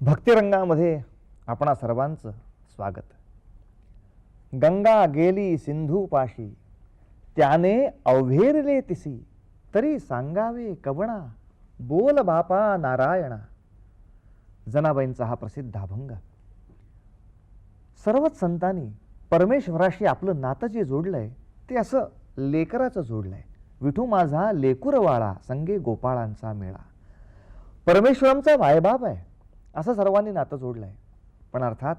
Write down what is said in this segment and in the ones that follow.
भक्तिरंगामध्ये आपणा सर्वांचं स्वागत. गंगा गेली सिंधू पाशी. त्याने अवघेरले तिसी. तरी सांगावे कवणा? बोल बापा नारायणा. जनाबाईंचा हा प्रसिद्ध अभंग. सर्वच संतांनी परमेश्वराशी आपलं नातं जे जोडलंय ते असं लेकराचं जोडलंय. विठू माझा लेकुरवाळा संगे गोपाळांचा मेळा. परमेश्वरांचा वायबाप आहे असं सर्वांनी नातं जोडलं आहे पण अर्थात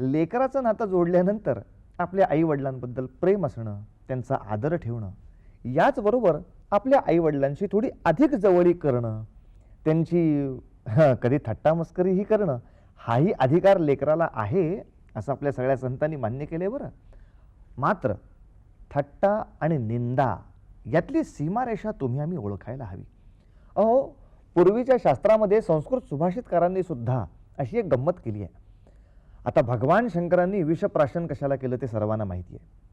लेकराचं नातं जोडल्यानंतर आपल्या आईवडिलांबद्दल प्रेम असणं त्यांचा आदर ठेवणं याचबरोबर आपल्या आईवडिलांशी थोडी अधिक जवळी करणं त्यांची कधी कधी थट्टामस्करीही करणं हाही अधिकार लेकराला आहे असं आपल्या सगळ्या संतांनी मान्य केले बरं. मात्र थट्टा आणि निंदा यातली सीमारेषा तुम्ही आम्ही ओळखायला हवी. अहो पूर्वीच्या शास्त्रामध्ये संस्कृत सुभाषितकारांनी सुद्धा अशी एक गंमत केली आहे. आता भगवान शंकरांनी विषप्राशन कशाला केलं ते सर्वांना माहिती आहे.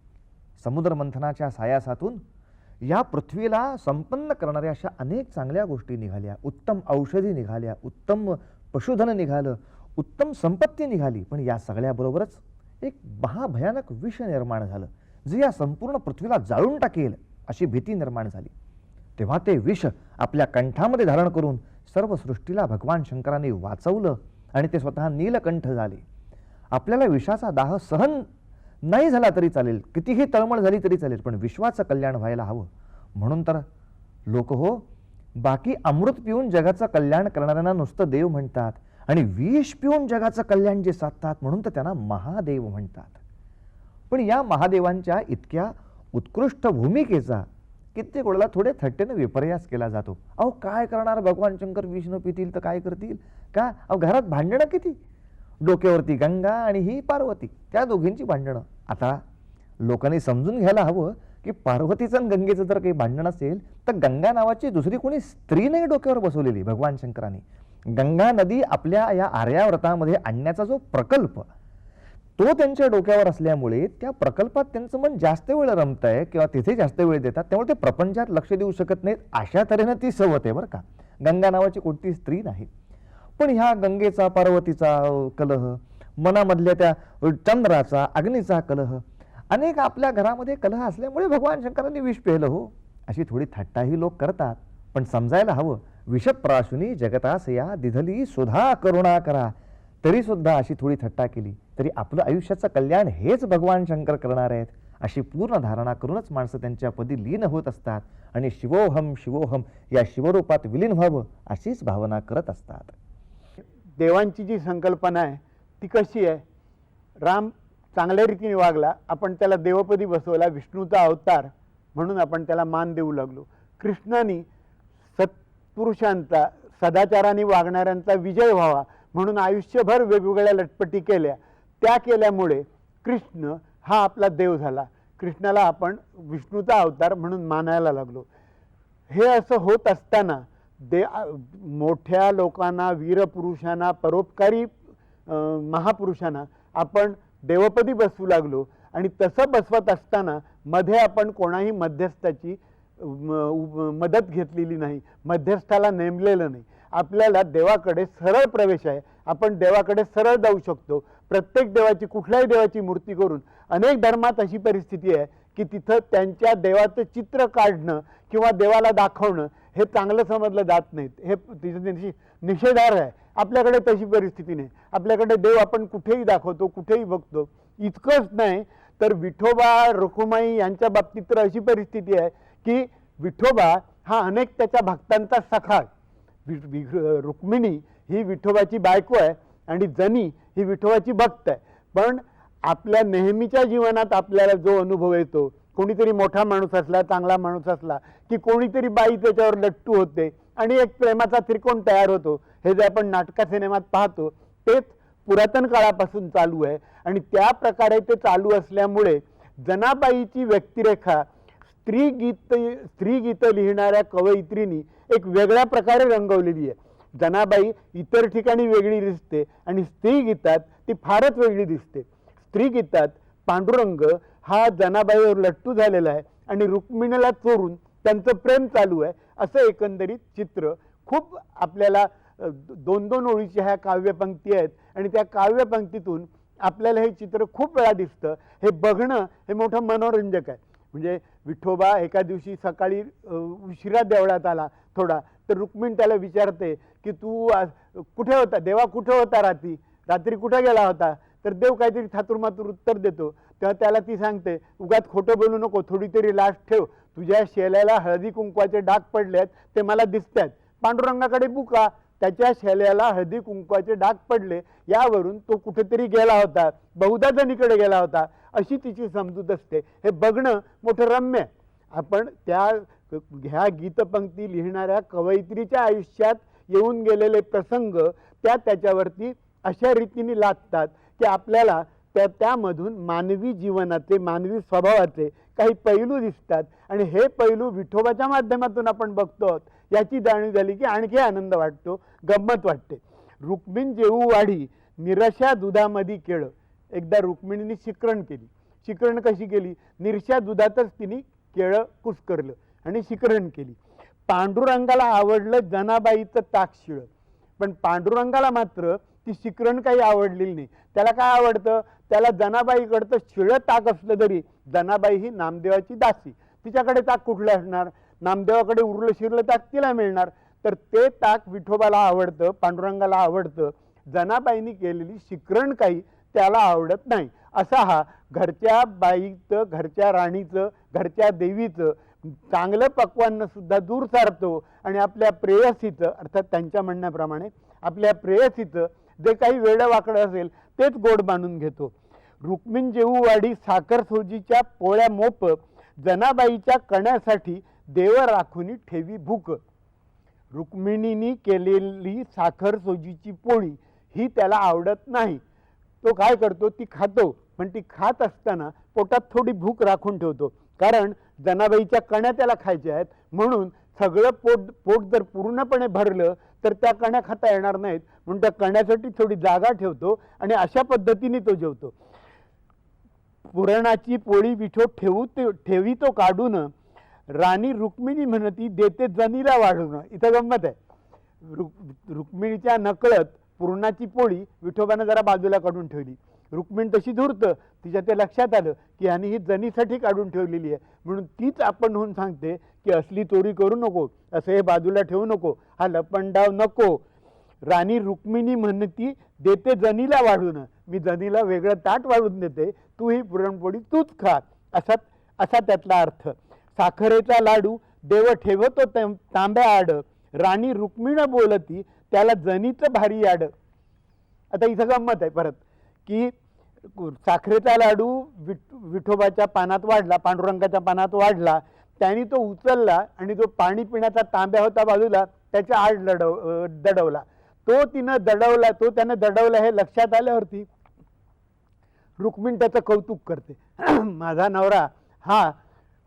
समुद्रमंथनाच्या सायासातून या पृथ्वीला संपन्न करणाऱ्या अशा अनेक चांगल्या गोष्टी निघाल्या. उत्तम औषधी निघाल्या उत्तम पशुधन निघालं उत्तम संपत्ती निघाली. पण या सगळ्याबरोबरच एक महाभयानक विष निर्माण झालं जे या संपूर्ण पृथ्वीला जाळून टाकेल अशी भीती निर्माण झाली. तेव्हा ते विष आपल्या कंठामध्ये धारण करून सर्व सृष्टीला भगवान शंकरांनी वाचवलं आणि ते स्वतः नीलकंठ झाले. आपल्याला विषाचा दाह सहन नाही झाला तरी चालेल. कितीही तळमळ झाली तरी चालेल पण विश्वाचं कल्याण व्हायला हवं. म्हणून तर लोक हो बाकी अमृत पिऊन जगाचं कल्याण करणाऱ्यांना नुसतं देव म्हणतात आणि विष पिऊन जगाचं कल्याण जे साधतात म्हणून तर त्यांना महादेव म्हणतात. पण या महादेवांच्या इतक्या उत्कृष्ट भूमिकेचा कित्येक वेळेला थोडे थट्टेनं विपर्यास केला जातो. अहो काय करणार भगवान? शंकर विष्णू पितील तर काय करतील? का? अहो घरात भांडणं किती? डोक्यावरती गंगा आणि ही पार्वती त्या दोघींची भांडणं. आता लोकांनी समजून घ्यायला हवं की पार्वतीचं आणि गंगेचं जर काही भांडण असेल तर गंगा नावाची दुसरी कोणी स्त्री नाही डोक्यावर बसवलेली भगवान शंकराने. गंगा नदी आपल्या या आर्याव्रतामध्ये आणण्याचा जो प्रकल्प तो त्यांच्या डोक्यावर असल्यामुळे त्या प्रकल्पात त्यांचं मन जास्त वेळ रमत आहे किंवा तिथे जास्त वेळ देतात त्यामुळे ते प्रपंचात लक्ष देऊ शकत नाहीत. अशा तऱ्हेनं ती सवत आहे बरं का. गंगा नावाची कोणती स्त्री नाही. पण ह्या गंगेचा पार्वतीचा कलह मनामधल्या त्या चंद्राचा अग्नीचा कलह अनेक आपल्या घरामध्ये कलह असल्यामुळे भगवान शंकरांनी विष पेलं हो. अशी थोडी थट्टाही लोक करतात. पण समजायला हवं विषप्राशुनी जगतास या दिधली सुधा करुणा करा. तरी सुद्धा अशी थोडी थट्टा केली तरी आपलं आयुष्याचं कल्याण हेच भगवान शंकर करणार आहेत. अशी पूर्ण धारणा करूनच माणसं त्यांच्या पदी लीन होत असतात आणि शिवोहम शिवोहम या शिवरूपात विलीन व्हावं अशीच भावना करत असतात. देवांची जी संकल्पना आहे ती कशी आहे? राम चांगल्या रीतीने वागला आपण त्याला देवपदी बसवला विष्णूचा अवतार म्हणून आपण त्याला मान देऊ लागलो. कृष्णाने सत्पुरुषांचा सदाचाराने वागणाऱ्यांचा विजय व्हावा म्हणून आयुष्यभर वेगवेगळ्या लटपटी केल्या. त्या केल्यामुळे कृष्ण हा आपला देव झाला. कृष्णाला आपण विष्णूचा अवतार म्हणून मानायला लागलो. हे असं होत असताना दे मोठ्या लोकांना वीरपुरुषांना परोपकारी महापुरुषांना आपण देवपदी बसवू लागलो. आणि तसं बसवत असताना मध्ये आपण कोणाही मध्यस्थाची उ- मदत घेतलेली नाही. मध्यस्थाला नेमलेलं नाही. आपल्याला देवाकडे सरळ प्रवेश आहे. आपण देवाकडे सरळ जाऊ शकतो. प्रत्येक देवाची कुठल्याही देवाची मूर्ती करून अनेक धर्मात अशी परिस्थिती आहे की तिथं त्यांच्या देवाचं चित्र काढणं किंवा देवाला दाखवणं हे चांगलं समजलं जात नाहीत. हे तिथे निषेधार आहे. आपल्याकडे तशी परिस्थिती नाही. आपल्याकडे देव आपण कुठेही दाखवतो कुठेही बघतो. इतकंच नाही तर विठोबा रुखुमाई यांच्या बाबतीत तर अशी परिस्थिती आहे की विठोबा हा अनेक त्याच्या भक्तांचा सखा वि- रुक्मिणी ही विठोबाची बायको आहे आणि जनी ही विठोबाची भक्त आहे. पण आपल्या नेहमीच्या जीवनात आपल्याला जो अनुभव येतो कोणीतरी मोठा माणूस असला चांगला माणूस असला की कोणीतरी बाई त्याच्यावर लट्टू होते आणि एक प्रेमाचा त्रिकोण तयार होतो. हे जे आपण नाटका सिनेमात पाहतो तेच पुरातन काळापासून चालू आहे. आणि त्या प्रकारे ते चालू असल्यामुळे जनाबाईची व्यक्तिरेखा स्त्री गीत स्त्री गीतं लिहिणाऱ्या कवयित्रींनी एक वेगळ्या प्रकारे रंगवलेली आहे. जनाबाई इतर ठिकाणी वेगळी दिसते आणि स्त्री गीतात ती फारच वेगळी दिसते. स्त्री गीतात पांडुरंग हा जनाबाईवर लट्टू झालेला आहे आणि रुक्मिणीला चोरून त्यांचं प्रेम चालू आहे. असं एकंदरीत चित्र खूप आपल्याला दोन दोन ओळीच्या ह्या काव्यपंक्ती आहेत आणि त्या काव्यपंक्तीतून आपल्याला हे चित्र खूप वेळा दिसतं. हे बघणं हे मोठं मनोरंजक आहे. म्हणजे विठोबा एका दिवशी सकाळी उशिरा देवळात आला थोडा तर रुक्मिण त्याला विचारते की तू कुठे होता? देवा कुठे होता रात्री? रात्री कुठे गेला होता? तर देव काहीतरी थातुरमातुर उत्तर देतो. तेव्हा त्याला ती सांगते उगात खोटं बोलू नको थोडी तरी लाज ठेव. तुझ्या शेल्याला हळदी कुंकवाचे डाग पडले आहेत ते मला दिसत आहेत पांडुरंगाकडे बुका त्याच्या शेल्याला हळदी कुंकवाचे डाग पडले यावरून तो कुठेतरी गेला होता. बहुधा जणीकडे गेला होता. अशी तिची समजूत असते. हे बघणं मोठं रम्य आहे. आपण त्या ह्या गीतपंक्ती लिहिणाऱ्या कवयित्रीच्या आयुष्यात येऊन गेलेले प्रसंग त्या त्याच्यावरती अशा रीतीने लादतात. की आपल्याला त्या त्यामधून मानवी जीवनाचे मानवी स्वभावाचे काही पैलू दिसतात. आणि हे पैलू विठोबाच्या माध्यमातून आपण बघतो आहोत याची जाणीव झाली की आणखी आनंद वाटतो गंमत वाटते. रुक्मिण जेऊ वाढी निरशा दुधामध्ये केळं. एकदा रुक्मिणीने शिकरण केली. शिकरण कशी केली? निरशा दुधातच तिने केळं कुस्करलं आणि शिकरण केली. पांडुरंगाला आवडलं जनाबाईचं ताकशिळं. पण पांडुरंगाला मात्र ती शिकरण काही आवडलेली नाही. त्याला काय आवडतं? त्याला जनाबाईकडचं शिळं ताक असलं तरी जनाबाई ही नामदेवाची दासी. तिच्याकडे ताक कुठलं असणार? नामदेवाकडे उरलं शिरलं ताक तिला मिळणार. तर ते ताक विठोबाला आवडतं पांडुरंगाला आवडतं. जनाबाईंनी केलेली शिकरण काही त्याला आवडत नाही. असा हा घरच्या बाईचं घरच्या राणीचं घरच्या देवीचं चांगलं पक्वांनासुद्धा दूर सारतो. आणि आपल्या प्रेयसीचं अर्थात त्यांच्या म्हणण्याप्रमाणे आपल्या प्रेयसीचं जे काही वेडं वाकडं असेल तेच गोड बांधून घेतो. रुक्मिण जेऊवाडी साखर सोजीच्या पोळ्या मोप जनाबाईच्या कण्यासाठी देव राखुनी ठेवी भूक. रुक्मिणीनी केलेली साखर सोजीची पोळी ही त्याला आवडत नाही. तो काय करतो ती खातो पण ती खात असताना पोटात थोडी भूक राखून ठेवतो. कारण जनाबाईच्या कण्या त्याला खायच्या आहेत म्हणून सगळं पोट पोट जर पूर्णपणे भरलं तर त्या कण्या खाता येणार नाहीत. म्हणून त्या कण्यासाठी थोडी जागा ठेवतो आणि अशा पद्धतीने तो जेवतो. पुरणाची पोळी विठो ठेवू ते ठेवी तो काढून राणी रुक्मिणी म्हणती देते जनीला वाढून. इथं गंमत आहे. रुक रुक्मिणीच्या नकळत पुरणाची पोळी विठोबानं जरा बाजूला काढून ठेवली. रुक्मिणी तशी धूर्त तिच्या ते लक्षात आलं की ह्यानी ही जनीसाठी काढून ठेवलेली आहे. म्हणून तीच आपण होऊन सांगते की असली चोरी करू नको असं हे बाजूला ठेवू नको हा लपंडाव नको. राणी रुक्मिणी म्हणती देते जनीला वाढून मी जनीला वेगळं ताट वाढून देते तू ही पुरणपोळी तूच खा. असा असा त्यातला अर्थ. साखरेचा लाडू देव ठेवतो ते- तांब्या आड. राणी रुक्मिण बोलती त्याला जनीचं भारी आड. आता इथं गंमत आहे परत की साखरेचा लाडू विठ विठोबाच्या पानात वाढला पांडुरंगाच्या पानात वाढला त्यांनी तो उचलला आणि जो पाणी पिण्याचा तांब्या होता बाजूला त्याच्या आड लढव दडवला. तो तिनं दडवला तो त्यानं दडवला हे लक्षात आल्यावरती रुक्मिण त्याचं कौतुक करते. माझा नवरा हा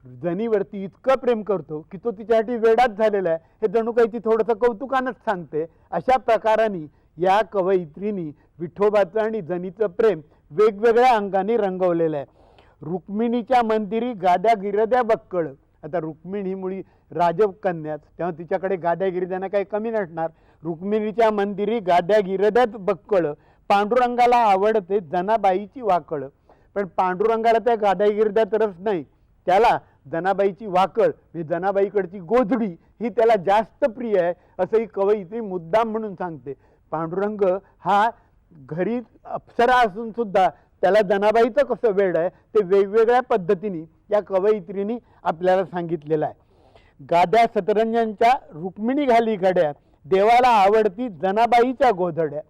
जनीवरती इतकं प्रेम करतो की तो तिच्यासाठी वेडाच झालेला आहे. हे जणू काही ती थोडंसं कौतुकानंच सांगते. अशा प्रकाराने या कवयित्रीनी विठोबाचं आणि जनीचं प्रेम वेगवेगळ्या अंगाने रंगवलेलं आहे. रुक्मिणीच्या मंदिरी गाद्या गिरद्या बक्कळ. आता रुक्मिणी ही मुळी राजकन्याच तेव्हा तिच्याकडे गाद्या गिरद्यांना काही कमी नसणार रुक्मिणीच्या मंदिरी गाद्या गिरद्यात बक्कळ. पांडुरंगाला आवडते जनाबाईची वाकळ. पण पांडुरंगाला त्या गाद्या गिरद्यात रस नाही. त्याला जनाबाईची वाकळ म्हणजे जनाबाईकडची गोधडी ही त्याला जास्त प्रिय आहे असंही कवयित्री मुद्दाम म्हणून सांगते. पांडुरंग हा घरी अप्सरा असून सुद्धा त्याला जनाबाईचं कसं वेड आहे ते वेगवेगळ्या पद्धतीने या कवयित्रीने आपल्याला सांगितलेलं आहे. गाद्या सतरंजांच्या रुक्मिणी घाली घड्या देवाला आवडती जनाबाईच्या गोधड्या.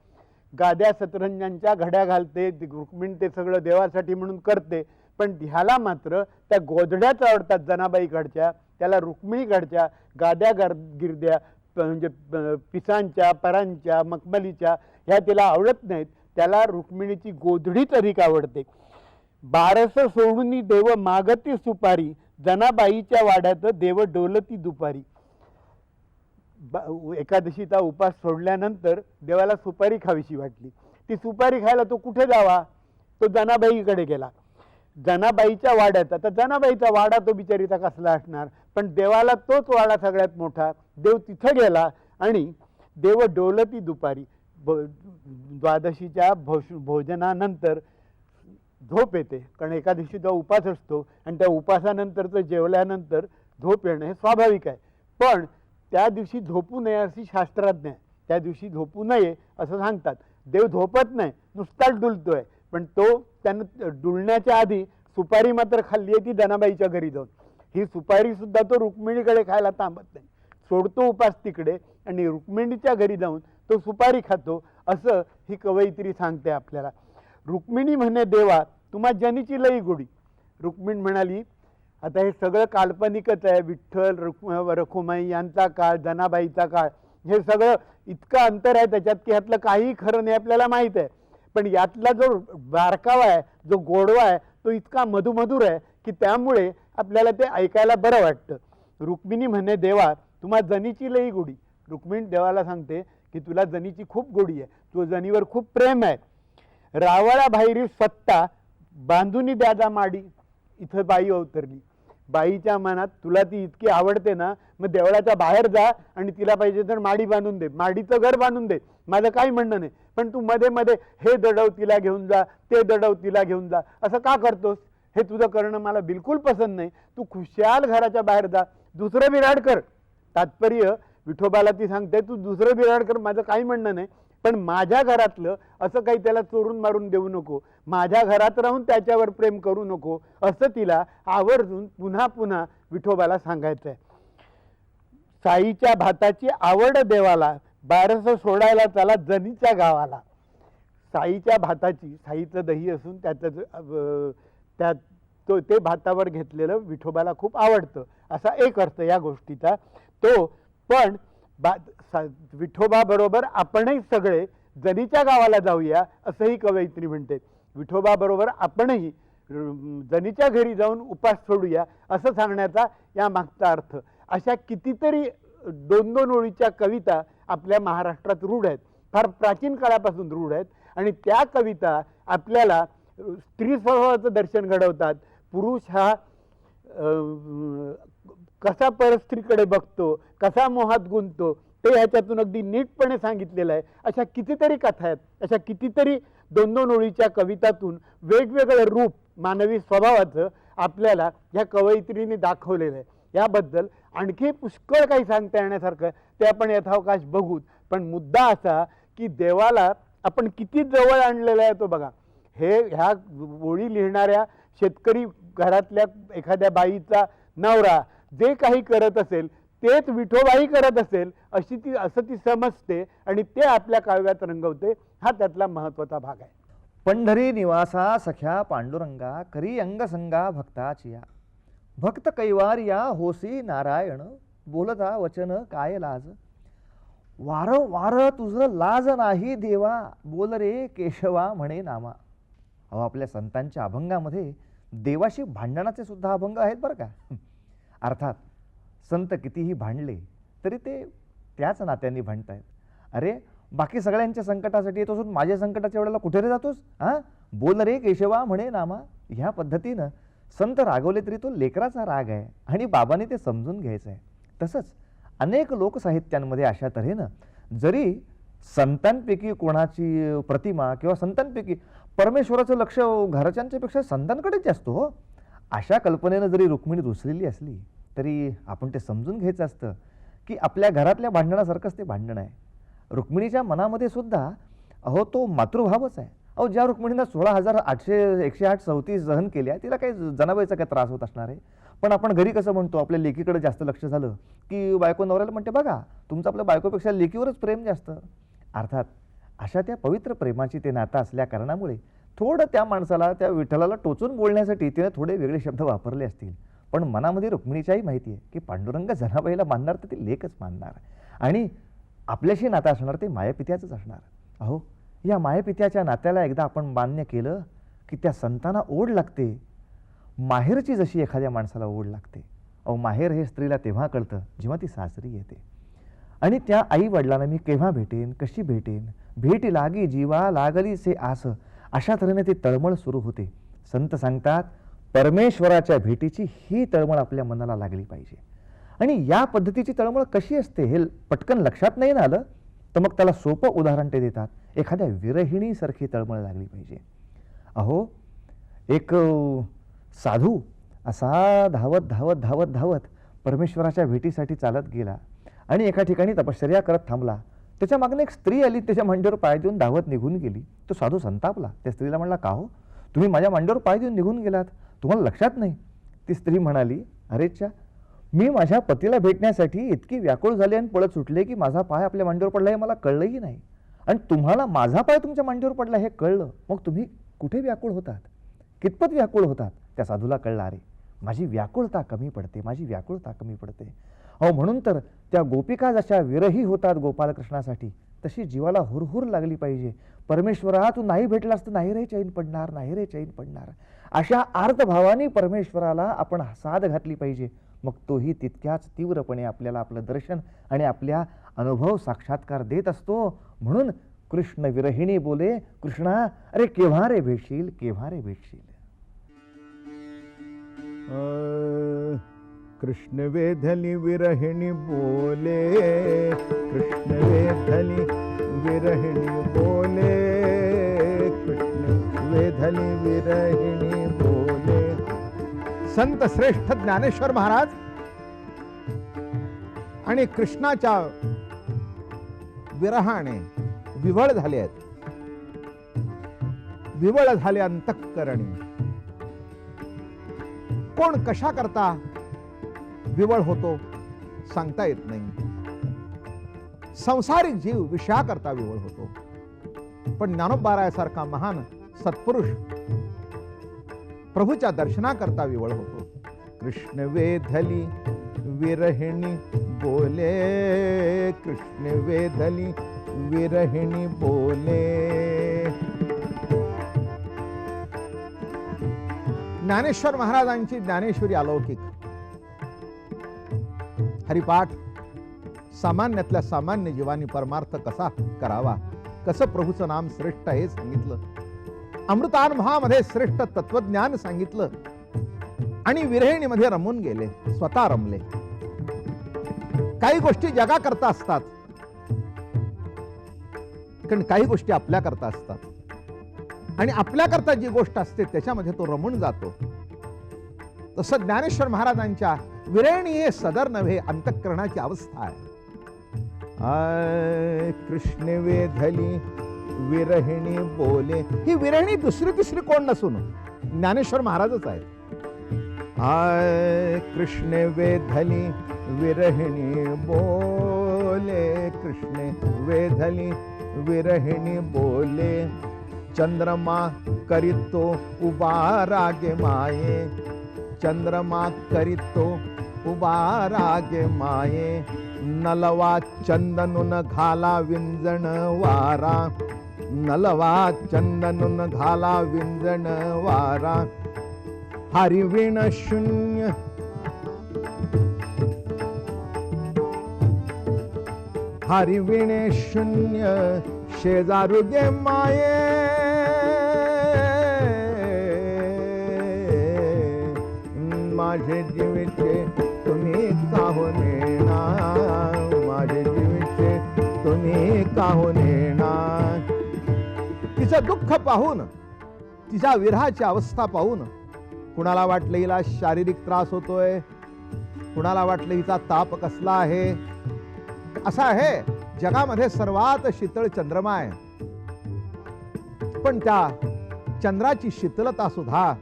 गाद्या सतरंजांच्या घड्या घालते रुक्मिणी ते सगळं देवासाठी म्हणून करते पण ह्याला मात्र त्या गोधड्याच आवडतात जनाबाईकडच्या त्याला रुक्मिणीकडच्या गाद्या गर गिरद्या प- म्हणजे पिसांच्या परांच्या मखमलीच्या ह्या तिला आवडत नाहीत त्याला रुक्मिणीची गोधडीच अधिक आवडते? बारस सोडून देव मागती सुपारी जनाबाईच्या वाड्यात देव डोलती दुपारी. एकादशीचा उपास सोडल्यानंतर देवाला सुपारी खावीशी वाटली. ती सुपारी खायला तो कुठे जावा? तो जनाबाईकडे गेला. जनाबाईच्या वाड्यात आता जनाबाईचा वाडा तो बिचारीचा कसला असणार? पण देवाला तोच वाडा सगळ्यात मोठा. देव तिथं गेला आणि देव डोलती दुपारी. ब- द्वादशीच्या भोश भोजनानंतर झोप येते. कारण एका दिवशी जो उपास असतो आणि त्या उपासानंतरचं जेवल्यानंतर झोप येणं हे स्वाभाविक आहे. पण त्या दिवशी झोपू नये अशी शास्त्रज्ञ आहे. त्या दिवशी झोपू नये असं सांगतात. देव झोपत नाही नुसताच डुलतो आहे पण तो त्यानं डुलण्याच्या आधी सुपारी मात्र खाल्ली आहे ती धनाबाईच्या घरी जाऊन. ही सुपारीसुद्धा तो रुक्मिणीकडे खायला थांबत नाही. सोडतो उपास तिकडे आणि रुक्मिणीच्या घरी जाऊन तो सुपारी खातो असं ही कवयित्री सांगते आपल्याला. रुक्मिणी म्हणे देवा तुम्हा जनीची लई गोडी. रुक्मिणी म्हणाली आता हे सगळं काल्पनिकच आहे. विठ्ठल रुक्म रखुमाई यांचा काळ जनाबाईचा काळ हे सगळं इतकं अंतर आहे त्याच्यात की ह्यातलं काही खरं नाही आपल्याला माहीत आहे. पण यातला जो बारकावा आहे जो गोडवा आहे तो इतका मधुमधुर आहे की त्यामुळे आपल्याला ते ऐकायला बरं वाटतं. रुक्मिणी म्हणे देवा तुम्हा जनीची लई गोडी. रुक्मिणी देवाला सांगते की तुला जनीची खूप गोडी आहे. तू जनीवर खूप प्रेम आहे. रावळा बाहेरी सत्ता बांधुनी द्याजा माडी. इथं बाई अवतरली. बाईच्या मनात तुला ती इतकी आवडते ना मग देवळाच्या बाहेर जा आणि तिला पाहिजे तर माडी बांधून दे. माडीचं घर बांधून दे. माझं काही म्हणणं नाही. पण तू मध्ये मध्ये हे दडव तिला घेऊन जा ते दडव तिला घेऊन जा. असं का करतोस? हे तुझं करणं मला बिलकुल पसंत नाही. तू खुशाल घराच्या बाहेर जा. दुसरं बिराड कर. तात्पर्य विठोबाला ती सांगते तू दुसरं बिराड कर माझं काही म्हणणं नाही पण माझ्या घरातलं असं काही त्याला चोरून मारून देऊ नको. माझ्या घरात राहून त्याच्यावर प्रेम करू नको. असं तिला आवर्जून पुन्हा पुन्हा विठोबाला सांगायचं आहे साईच्या भाताची आवड देवाला बारसं सोडायला चला जनीच्या गावाला. साईच्या भाताची साईचं दही असून त्याचं त्या तो ते भातावर घेतलेलं विठोबाला खूप आवडतं. असा एक अर्थ या गोष्टीचा. तो पण बा सा विठोबाबरोबर आपणही सगळे जनीच्या गावाला जाऊया असंही कवयित्री म्हणते. विठोबाबरोबर आपणही जनीच्या घरी जाऊन उपास सोडूया असं सांगण्याचा या मागचा अर्थ. अशा कितीतरी दोन दोन ओळीच्या कविता आपल्या महाराष्ट्रात रूढ आहेत. फार प्राचीन काळापासून रूढ आहेत. आणि त्या कविता आपल्याला स्त्री स्वभावाचं दर्शन घडवतात. पुरुष हा कसा परस्त्रीकडे बघतो कसा मोहात गुंततो ते ह्याच्यातून अगदी नीटपणे सांगितलेलं आहे. अशा कितीतरी कथा आहेत अशा कितीतरी दोन दोन ओळीच्या कवितातून वेगवेगळं रूप मानवी स्वभावाचं आपल्याला ह्या कवयित्रीने दाखवलेलं आहे. याबद्दल आणखी पुष्कळ काही सांगता येण्यासारखं ते आपण यथावकाश बघूत. पण मुद्दा असा की देवाला आपण किती जवळ आणलेला आहे तो बघा. हे ह्या ओळी लिहिणाऱ्या शेतकरी घरातल्या एखाद्या बाईचा नवरा जे काही करत असेल तेच विठोबाई करत असेल अशी ती असं ती समजते आणि ते आपल्या काव्यात रंगवते हा त्यातला महत्त्वाचा भाग आहे. पंढरी निवासा सख्या पांडुरंगा करी अंगसंगा भक्ताचिया भक्त कैवार या होसी नारायण बोलता वचन काय लाज. वार वार तुझं लाज नाही देवा बोल रे केशवा म्हणे नामा. अहो आपल्या संतांच्या अभंगामध्ये देवाशी भांडणाचे सुद्धा अभंग आहेत बरं का. अर्थात संत कितीही भांडले तरी ते त्याच नात्यांनी भांडत आहेत अरे बाकी सगळ्यांच्या संकटासाठी येत असून माझ्या संकटाच्या वेळेला कुठे रे जातोस? हां? बोल रे केशवा म्हणे नामा. ह्या पद्धतीनं संत रागवले तरी तो लेकराचा राग आहे आणि बाबाने ते समजून घ्यायचं आहे तसंच अनेक लोकसाहित्यांमध्ये अशा तऱ्हेनं जरी संतांपैकी कोणाची प्रतिमा किंवा संतांपैकी परमेश्वराचं लक्ष घरच्यांच्यापेक्षा संतांकडेच जास्त हो. अशा कल्पनेनं जरी रुक्मिणी रुसलेली असली तरी आपण ते समजून घ्यायचं असतं की आपल्या घरातल्या भांडणासारखंच ते भांडण आहे. रुक्मिणीच्या मनामध्ये सुद्धा अहो तो मातृभावच आहे. अहो ज्या रुक्मिणीनं सोळा हजार आठशे एकशे आठ चौतीस सहन केल्या तिला काही जनाबाईचा काय त्रास होत असणार आहे. पण आपण घरी कसं म्हणतो आपल्या लेकीकडे जास्त लक्ष झालं की बायको नवऱ्याला म्हणते बघा तुमचं आपल्या बायकोपेक्षा लेकीवरच प्रेम जास्त. अर्थात अशा त्या पवित्र प्रेमाची ते नातं असल्या कारणामुळे थोडं त्या माणसाला त्या विठ्ठलाला टोचून बोलण्यासाठी तिने थोडे वेगळे शब्द वापरले असतील. पण मनामध्ये रुक्मिणीच्याही माहिती आहे की पांडुरंग जनाबाईला मानणार तर ते लेखच मानणार. आणि आपल्याशी नातं असणार ते मायापित्याचंच असणार. अहो या मायापित्याच्या नात्याला एकदा आपण मान्य केलं की त्या संतांना ओढ लागते. माहेरची जशी एखाद्या माणसाला ओढ लागते. अहो माहेर हे स्त्रीला तेव्हा कळतं जेव्हा ती सासरी येते. आणि त्या आई वडिलांना मी केव्हा भेटेन कशी भेटेन? भेट लागी जीवा लागली से आस. अशा तऱ्हेने ती तळमळ सुरू होते. संत सांगतात परमेश्वराच्या भेटीची ही तळमळ आपल्या मनाला लागली पाहिजे. आणि या पद्धतीची तळमळ कशी असते हे पटकन लक्षात नाही ना आलं? तर मग त्याला सोपं उदाहरण ते देतात. एखाद्या विरहिणीसारखी तळमळ लागली पाहिजे. अहो एक साधू असा धावत धावत धावत धावत परमेश्वराच्या भेटीसाठी चालत गेला आणि एका ठिकाणी तपश्चर्या करत थांबला. त्याच्या मागणे एक स्त्री आली त्याच्या मांडीवर पाय देऊन धावत निघून गेली. तो साधू संतापला. त्या स्त्रीला म्हणला का हो? तुम्ही माझ्या मांडीवर पाय देऊन निघून गेलात. तुम्हाला लक्षात नाही. ती स्त्री म्हणाली अरेच्या मी माझ्या पतीला भेटण्यासाठी इतकी व्याकुळ झाली आणि पळत सुटले की माझा पाय आपल्या मांडीवर पडला हे मला कळलंही नाही. आणि तुम्हाला माझा पाय तुमच्या मांडीवर पडला हे कळलं. मग तुम्ही कुठे व्याकुळ होतात? कितपत व्याकुळ होतात? त्या साधूला कळलं अरे माझी व्याकुळता कमी पडते माझी व्याकुळता कमी पडते. अहो म्हणून तर त्या गोपिका जशा विरही होतात गोपालकृष्णासाठी तशी जीवाला हुरहुर लागली पाहिजे. परमेश्वरा तू नाही भेटलास तर नाही रे चैन पडणार नाही रे चैन पडणार. अशा आर्तभावाने परमेश्वराला आपण साध घातली पाहिजे. मग तोही तितक्याच तीव्रपणे आपल्याला आपलं दर्शन आणि आपल्या अनुभव साक्षात्कार देत असतो. म्हणून कृष्ण विरहिणी बोले कृष्णा अरे केव्हा रे भेटशील? केव्हा रे भेटशील? कृष्ण वेधली विरहिणी बोले कृष्ण वेधली विरहिणी बोले कृष्ण वेधली विरहिणी बोले. संत श्रेष्ठ ज्ञानेश्वर महाराज आणि कृष्णाच्या विरहाने विवळ झाले आहेत. विवळ झाले अंतःकरणी. कोण कशा करता विवळ होतो सांगता येत नाही. संसारिक जीव विषयाकरता विवळ होतो. पण ज्ञानोबारायासारखा महान सत्पुरुष प्रभूच्या दर्शनाकरता विवळ होतो. कृष्ण वेधली विरहिणी बोले. कृष्ण वेधली विरहिणी बोले. ज्ञानेश्वर महाराजांची ज्ञानेश्वरी अलौकिक. हरिपाठ सामान्यातल्या सामान्य जीवानी परमार्थ कसा करावा? कसं प्रभूचं नाम श्रेष्ठ हे सांगितलं. अमृतानुभवामध्ये श्रेष्ठ तत्वज्ञान सांगितलं. आणि विरहिणीमध्ये रमून गेले स्वतः रमले. काही गोष्टी जगाकरता असतात. कारण काही गोष्टी आपल्याकरता असतात. आणि आपल्याकरता जी गोष्ट असते त्याच्यामध्ये तो रमून जातो. तसं ज्ञानेश्वर महाराजांच्या विरहिणी हे सदर नव्हे अंतःकरणाची अवस्था आहे. कृष्ण वेधली विरहिणी बोले. ही विरहिणी दुसरी तिसरी कोण नसून? ज्ञानेश्वर महाराजच आहेत. आय कृष्ण वेधली विरहिणी बोले. कृष्ण वेधली विरहिणी बोले. चंद्रमा करीतो उभा रागे माये. चंद्रमा करीतो उभा रागे माये. नलवा चंदनुन घाला विंजण वारा. नलवा चंदनुन घाला विंजण वारा. हरिविण शून्य. हरिविणे शून्य. शेजारुगे माये. माझे जीविचे तुम्ही काहून येणार? माझे जीविचे तुम्ही काहून येणार? तिचं दुःख पाहून तिच्या विरहाची अवस्था पाहून कुणाला वाटलं हिला शारीरिक त्रास होतोय? कुणाला वाटलं हिचा ताप कसला आहे? असा आहे जगामध्ये सर्वात शीतळ चंद्रमा आहे. पण त्या चंद्राची शीतलता सुद्धा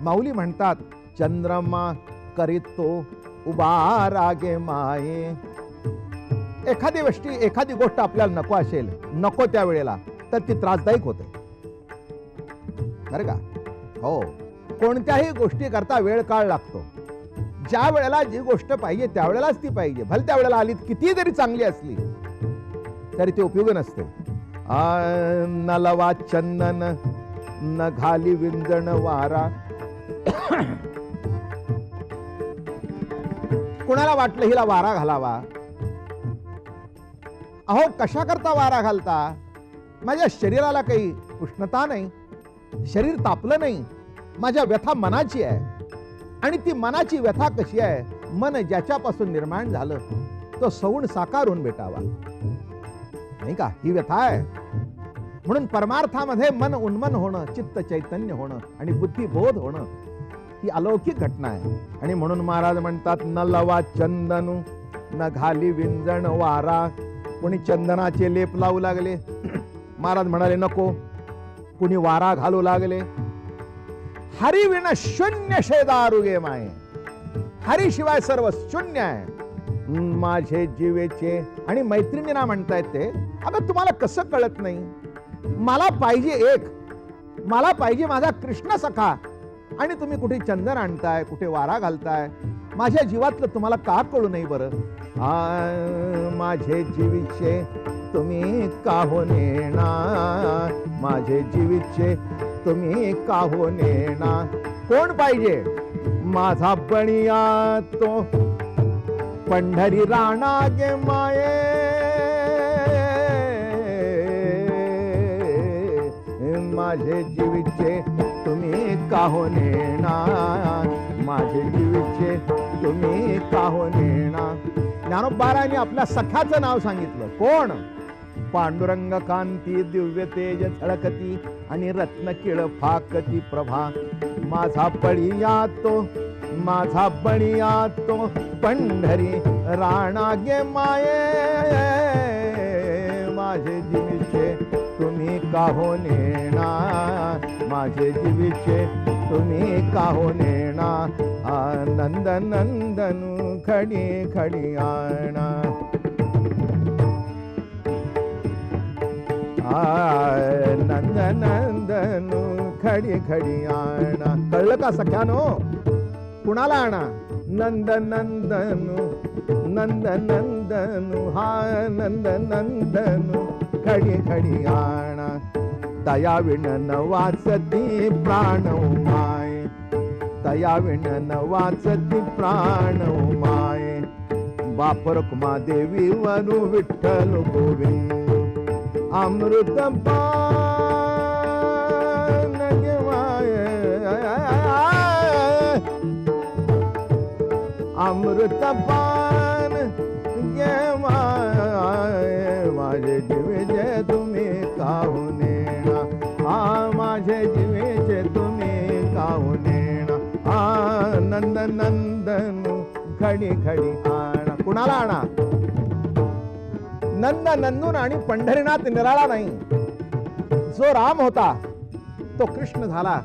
माऊली म्हणतात चंद्रमा करीतो उभा रागे माये एखादी गोष्टी एखादी गोष्ट आपल्याला नको असेल नको त्या वेळेला तर ती त्रासदायक होते. बरं का? हो. कोणत्याही गोष्टी करता वेळ काळ लागतो. ज्या वेळेला जी गोष्ट पाहिजे त्यावेळेलाच ती पाहिजे. भल त्या वेळेला आली किती जरी चांगली असली तरी ती उपयोग नसते. नलवा चंदन न घाली विंजण वारा. कुणाला वाटलं हिला वारा घालावा? अहो कशा करता वारा घालता? माझ्या शरीराला काही उष्णता नाही शरीर तापलं नाही माझ्या व्यथा मनाची आहे. आणि ती मनाची व्यथा कशी आहे? मन ज्याच्यापासून निर्माण झालं तो सौण साकारून भेटावा. नाही का? ही व्यथा आहे. म्हणून परमार्थामध्ये मन उन्मन होणं चित्त चैतन्य होणं आणि बुद्धिबोध होणं ही अलौकिक घटना आहे. आणि म्हणून महाराज म्हणतात न लवा चंदनू न घाली विंजण वारा. कोणी चंदनाचे लेप लावू लागले. महाराज म्हणाले नको. कुणी वारा घालू लागले. हरिविण शून्य शेदारुगे माये. हरिशिवाय सर्व शून्य आहे. माझे जीवेचे. आणि मैत्रिणींना म्हणतायत ते अगं तुम्हाला कसं कळत नाही? मला पाहिजे एक. मला पाहिजे माझा कृष्ण सखा. आणि तुम्ही कुठे चंदन आणताय कुठे वारा घालताय? माझ्या जीवातलं तुम्हाला का कळू नाही बरं? माझे जीविचे तुम्ही काहो नेणा माझे जीविचे तुम्ही काहो नेणा कोण पाहिजे? माझा बणिया तो पंढरी राणा गे माये. माझे जीविचे तुम्ही काहो नेणा माझे जीविचे तुम्ही काहो नेणा ज्ञानोबाराने आपल्या सख्याचं नाव सांगितलं. कोण? पांडुरंग कांती दिव्य तेज झळकती आणि रत्न किळ फाकती प्रभा. माझा बळीया तो माझा बळीया तो पंढरी राणा गे माये. माझे जीव काहो नेणा माझे जीवीचे तुम्ही काहो नेणा आनंद नंदनु खडी खडी आणा. आ, नंद नंदनु खडी खडी आणा. कळलं का सख्यानो? कुणाला आणा? नंद नंदनू नंद नंदनु हा नंद नंदनु घडी घडी आण. दया विण वाचती प्राण माय दया विण वाचती प्राण माय बाप रुक्मा देवी वनु विठ्ठल गोविंद. अमृत पान अमृत पा नंद नंदनु घडी खडी आणा. कुणाला आणा? नंद नंदून आणि पंढरीनाथ निराळा नाही. जो राम होता तो कृष्ण झाला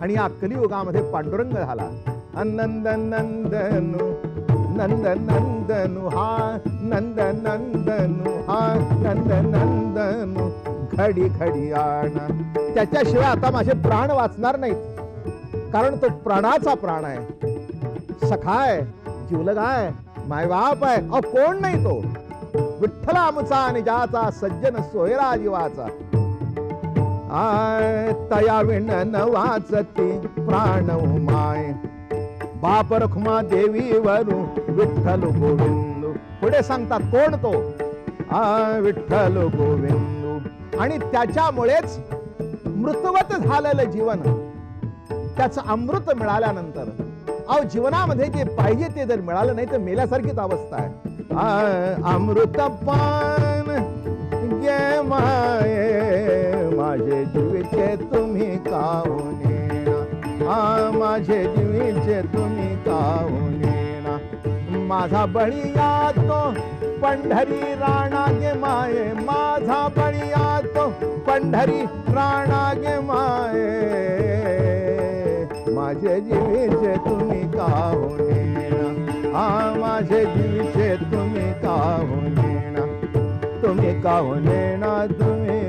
आणि या कलियुगामध्ये पांडुरंग झाला. नंद नंदनु नंद नंदनु हा नंद नंदनु हा नंद नंदनु खडी घडी आण. त्याच्याशिवाय आता माझे प्राण वाचणार नाहीत. कारण तो प्राणाचा प्राण आहे. सखाय जिवलग जीवलग आहे मायबाप आहे. अ कोण नाही तो? विठ्ठल आमचा आणि ज्याचा सज्जन सोयरा जीवाचा. आय तया विण न वाचती प्राण माय बाप रखुमा देवी वरू विठ्ठल गोविंद. पुढे सांगतात कोण तो? आय विठ्ठल गोविंद. आणि त्याच्यामुळेच मृतवत झालेलं जीवन. त्याचं अमृत मिळाल्यानंतर अहो जीवनामध्ये जे पाहिजे ते जर मिळालं नाही तर मेल्यासारखीच अवस्था आहे. अमृत पान गे माये माझे जीवीचे तुम्ही काहून आ माझे जीवीचे तुम्ही काहून माझा बळीया तो पंढरी राणा गे माये माझा बळीया तो पंढरी राणा गे माये. माझे जीवीचे तुम्ही काहून येणा आ माझे जीवीचे तुम्ही काहून येणा तुम्ही काहून येणा तुम्ही